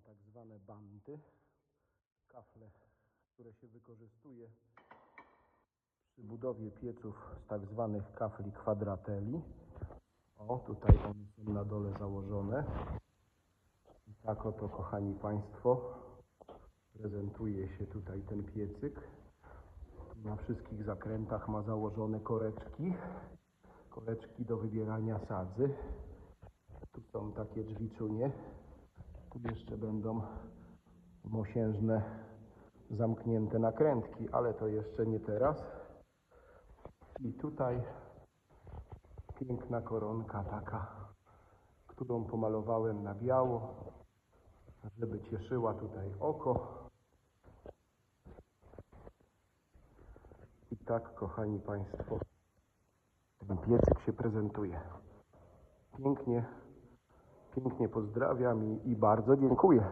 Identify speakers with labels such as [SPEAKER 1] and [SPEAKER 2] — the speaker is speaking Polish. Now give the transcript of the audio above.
[SPEAKER 1] tak zwane banty, kafle, które się wykorzystuje przy budowie pieców z tak zwanych kafli kwadratelli. O, tutaj one są na dole założone. I tak oto, kochani Państwo, prezentuje się tutaj ten piecyk. Na wszystkich zakrętach ma założone koreczki, koreczki do wybierania sadzy. Tu są takie drzwiczunie. Tu jeszcze będą mosiężne zamknięte nakrętki, ale to jeszcze nie teraz. I tutaj piękna koronka taka, którą pomalowałem na biało, żeby cieszyła tutaj oko. I tak, kochani Państwo, ten piecyk się prezentuje. Pięknie, pięknie pozdrawiam i, i bardzo dziękuję.